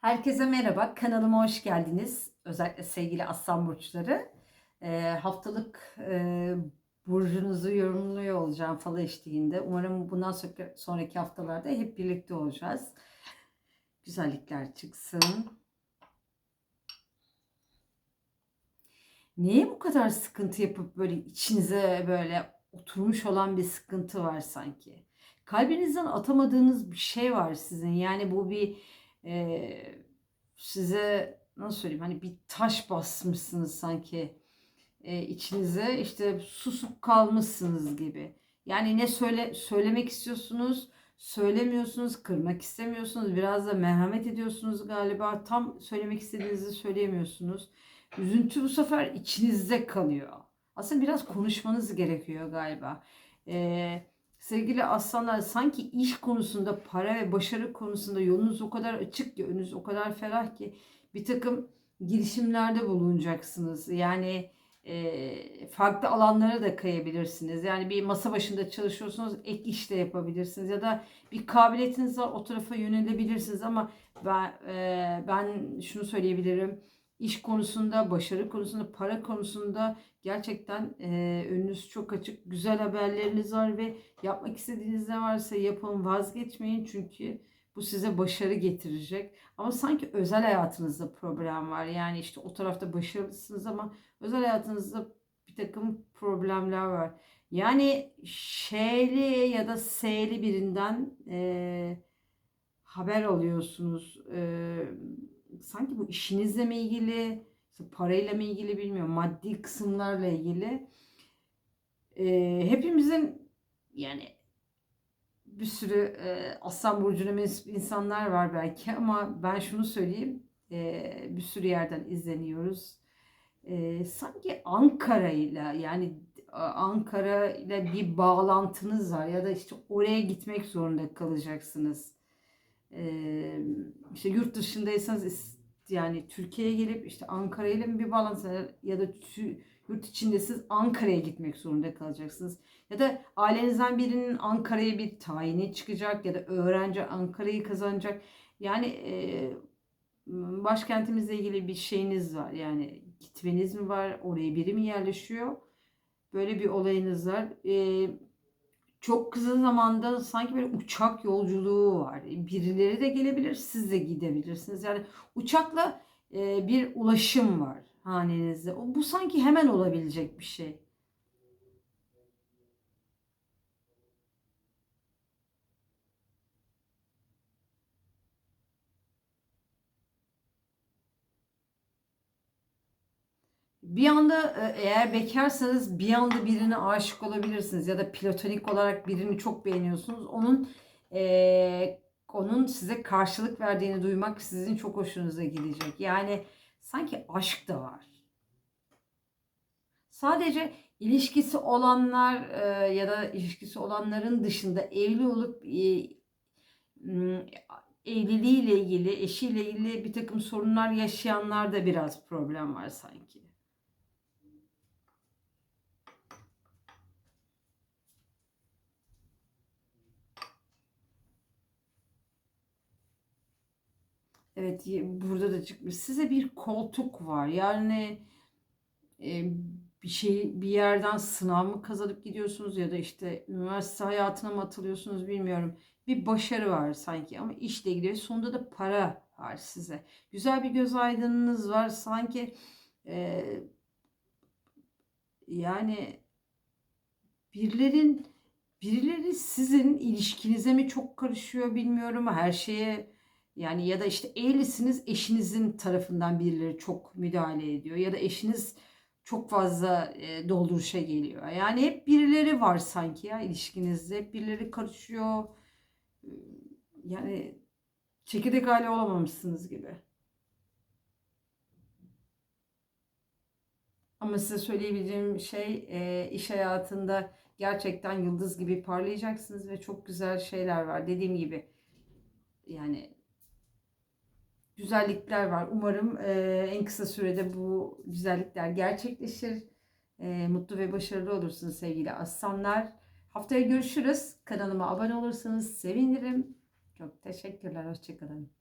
Herkese merhaba, kanalıma hoş geldiniz. Özellikle sevgili Aslan Burçları. Ee, haftalık e, burcunuzu yorumluyor olacağım falı eşliğinde. Umarım bundan sonra- sonraki haftalarda hep birlikte olacağız. Güzellikler çıksın. Niye bu kadar sıkıntı yapıp böyle içinize böyle oturmuş olan bir sıkıntı var sanki? Kalbinizden atamadığınız bir şey var sizin. Yani bu bir e, size nasıl söyleyeyim hani bir taş basmışsınız sanki e, içinize işte susup kalmışsınız gibi. Yani ne söyle söylemek istiyorsunuz, söylemiyorsunuz, kırmak istemiyorsunuz, biraz da merhamet ediyorsunuz galiba. Tam söylemek istediğinizi söyleyemiyorsunuz. Üzüntü bu sefer içinizde kalıyor. Aslında biraz konuşmanız gerekiyor galiba. Ee, sevgili aslanlar sanki iş konusunda, para ve başarı konusunda yolunuz o kadar açık ki, önünüz o kadar ferah ki bir takım girişimlerde bulunacaksınız. Yani e, farklı alanlara da kayabilirsiniz. Yani bir masa başında çalışıyorsunuz, ek iş de yapabilirsiniz ya da bir kabiliyetiniz var o tarafa yönelebilirsiniz ama ben e, ben şunu söyleyebilirim. İş konusunda, başarı konusunda, para konusunda gerçekten e, önünüz çok açık. Güzel haberleriniz var ve yapmak istediğiniz ne varsa yapın, vazgeçmeyin çünkü bu size başarı getirecek. Ama sanki özel hayatınızda problem var. Yani işte o tarafta başarılısınız ama özel hayatınızda bir takım problemler var. Yani şeyli ya da S'li birinden e, haber alıyorsunuz. E, sanki bu işinizle mi ilgili, işte parayla mı ilgili bilmiyorum. Maddi kısımlarla ilgili. E, hepimizin yani bir sürü e, Aslan Burcu'na mensup insanlar var belki ama ben şunu söyleyeyim. E, bir sürü yerden izleniyoruz. E, sanki Ankara ile yani Ankara ile bir bağlantınız var ya da işte oraya gitmek zorunda kalacaksınız. İşte yurt dışındaysanız yani Türkiye'ye gelip işte Ankara ile mi bir bağlantı ya da yurt içinde siz Ankara'ya gitmek zorunda kalacaksınız. Ya da ailenizden birinin Ankara'ya bir tayini çıkacak ya da öğrenci Ankara'yı kazanacak. Yani başkentimizle ilgili bir şeyiniz var. Yani gitmeniz mi var? Oraya biri mi yerleşiyor? Böyle bir olayınız var. E, çok kısa zamanda sanki böyle uçak yolculuğu var. Birileri de gelebilir, siz de gidebilirsiniz. Yani uçakla e, bir ulaşım var hanenizde. Bu sanki hemen olabilecek bir şey. Bir anda e, eğer bekarsanız bir anda birine aşık olabilirsiniz ya da platonik olarak birini çok beğeniyorsunuz. Onun e, onun size karşılık verdiğini duymak sizin çok hoşunuza gidecek. Yani sanki aşk da var. Sadece ilişkisi olanlar e, ya da ilişkisi olanların dışında evli olup e, evliliğiyle ilgili, eşiyle ilgili bir takım sorunlar yaşayanlar da biraz problem var sanki. Evet burada da çıkmış. Size bir koltuk var. Yani e, bir şey bir yerden sınav mı kazanıp gidiyorsunuz ya da işte üniversite hayatına mı atılıyorsunuz bilmiyorum. Bir başarı var sanki ama işle ilgili sonunda da para var size. Güzel bir göz aydınınız var sanki e, yani birilerin birileri sizin ilişkinize mi çok karışıyor bilmiyorum her şeye yani ya da işte evlisiniz eşinizin tarafından birileri çok müdahale ediyor ya da eşiniz çok fazla e, dolduruşa geliyor. Yani hep birileri var sanki ya ilişkinizde. Hep birileri karışıyor. Yani çekirdek aile olamamışsınız gibi. Ama size söyleyebileceğim şey e, iş hayatında gerçekten yıldız gibi parlayacaksınız ve çok güzel şeyler var. Dediğim gibi yani güzellikler var. Umarım e, en kısa sürede bu güzellikler gerçekleşir. E, mutlu ve başarılı olursunuz sevgili aslanlar. Haftaya görüşürüz. Kanalıma abone olursanız sevinirim. Çok teşekkürler. Hoşçakalın.